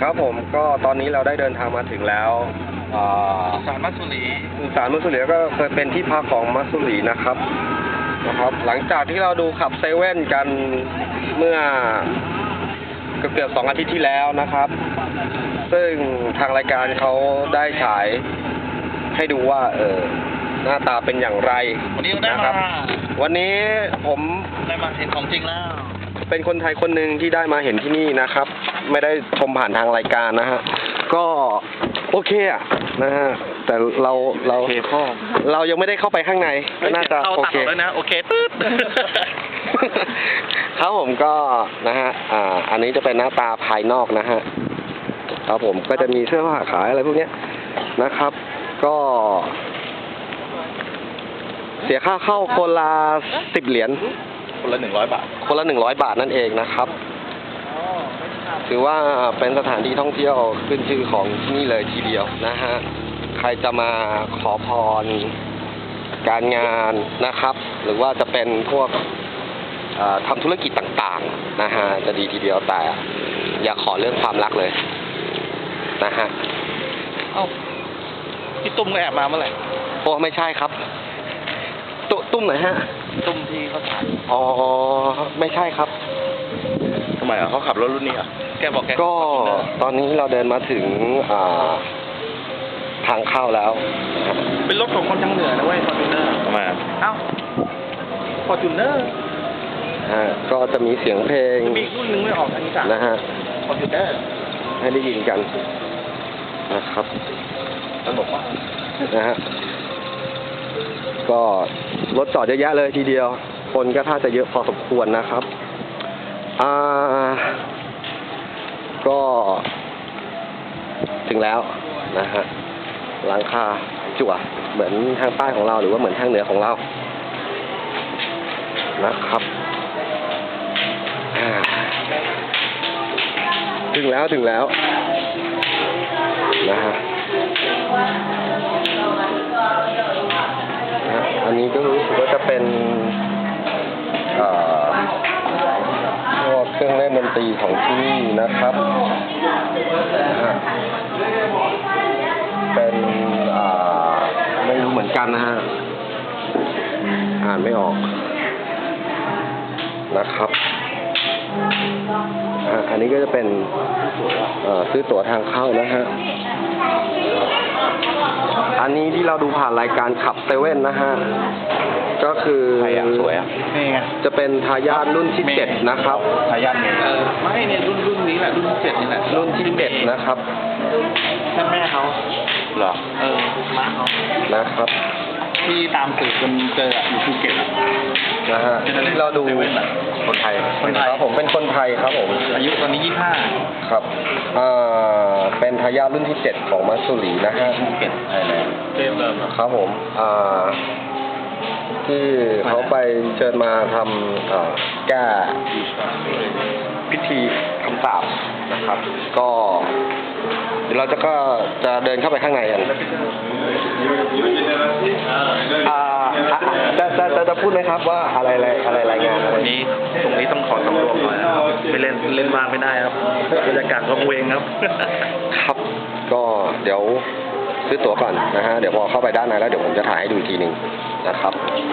ครับผมก็ตอนนี้เราได้เดินทางมาถึงแล้วอ่าสารมัสสุรีสุสานมัสสุรีก็เคยเป็นที่พักของมัสสุรีนะครับนะครับ หลังจากที่เราดูขับเซเว่นกันเมื่อเกือบเกือบๆสองอาทิตย์ที่แล้วนะครับ ซึ่งทางรายการเขาได้ฉายให้ดูว่า เออหน้าตาเป็นอย่างไรวันนี้เราได้นะคมารับวันนี้ผมได้มาเห็นของจริงแล้ว เป็นคนไทยคนหนึ่งที่ได้มาเห็นที่นี่นะครับ ไม่ได้ชมผ่านทางรายการนะฮะก็โอเคอะนะฮะแต่เราเราโอเคพ่อ เรายังไม่ได้เข้าไปข้างในก็น่าจะเข้าโอตัดเคออกเลยนะโอเคตืดครับผมก็นะฮะอ่า อันนี้จะเป็นหน้าตาภายนอกนะฮะครับผมก็จะมีเสื้อผ้าขายอะไรพวกเนี้ยนะครับ ก็ เสียค่าเข้าคนละสิบเหรียญ คนละหนึ่งร้อยบาท คนละหนึ่งร้อยบาทนั่นเองนะครับ ถือว่าเป็นสถานที่ท่องเที่ยวขึ้นชื่อของที่นี่เลยทีเดียวนะฮะ ใครจะมาขอพร การงานนะครับ หรือว่าจะเป็นพวกเอ่อทำธุรกิจต่างๆนะฮะจะดีทีเดียวแต่ อย่าขอเรื่องความรักเลย นะฮะ เอ้าพี่ตุ้มก็แอบมาเมื่อไหร่โอ้ไม่ใช่ครับ ตุตุ้มไหนฮะ ตุ้มที่เขาถ่ายอ๋อ ไม่ใช่ครับ ทำไมอะเขาขับรถรุ่นนี้อะ แกบอกแกก็ตอนนี้เราเดินมาถึงอ่าทางเข้าแล้วนะฮะเป็นรถของคนทางเหนือนะเว้ยฟอร์จูเนอร์ทำไมเอ้าฟอร์จูเนอร์ฮะก็จะมีเสียงเพลงมีอีกรุ่นหนึงไม่ออกทางอีสานนะฮะ ฟอร์จูเนอร์ให้ได้ยินกันนะครับสนุกมากนะฮะ ก็ รถจอดเยอะแยะเลยทีเดียว คนก็ท่าจะเยอะพอสมควรนะครับ อ่า ก็ ถึงแล้วนะฮะหลังคาจั่วเหมือนทางใต้ของเราหรือว่าเหมือนทางเหนือของเรา นะครับถึงแล้วถึงแล้วนะฮะ เป็นเอ่อพวกเครื่องเล่นดนตรีของที่นี่นะครับเป็นอ่าไม่รู้เหมือนกันนะฮะอ่านไม่ออกนะครับอันนี้ก็จะเป็นอ่อซื้อตั๋วทางเข้านะฮะ อันนี้ที่เราดูผ่านรายการขับเซเว่นนะฮะ ก็คือใครอะสวยอะนี่ไงจะเป็นทายาทรุ่นที่เจ็ดนะครับทายาทเมย์เออไม่เนี่ยรุ่นรุ่นนี้แหละรุ่นที่เจ็ดนี่แหละรุ่นที่เจ็ดนะครับนั่นแม่เขาเหรอเออมาเขานะครับ ที่ตามสืบจนเจออะอยู่ภูเก็ตอะนะฮะที่เราดูเซเว่นอะคนไทยคนไทยครับผมเป็นคนไทยครับผมอายุตอนนี้ยี่ห้าครับเอ่อเป็นทายาทรุ่นที่เจ็ดของมัสสุรีนะฮะภูเก็ตไทยแลนด์เริ่มเริ่มครับผมอ่า ที่เขาไปเชิญมาทำอ่าแก้พิธีคำสาปนะครับ ก็เดี๋ยวเราจะก็จะเดินเข้าไปข้างในกันอ่าอะจะจะจะจะพูดไหมครับว่าอะไรอะไรอะไรรายงานอะไรวันนี้ตรงนี้ต้องขอสำรวมหน่อยนะครับไม่เล่นเล่นมากไม่ได้ครับบรรยากาศวังเวงครับ ครับก็เดี๋ยวซื้อตั๋วก่อนนะฮะเดี๋ยวพอเข้าไปด้านในแล้วเดี๋ยวผมจะถ่ายให้ดูอีกทีหนึ่งนะครับ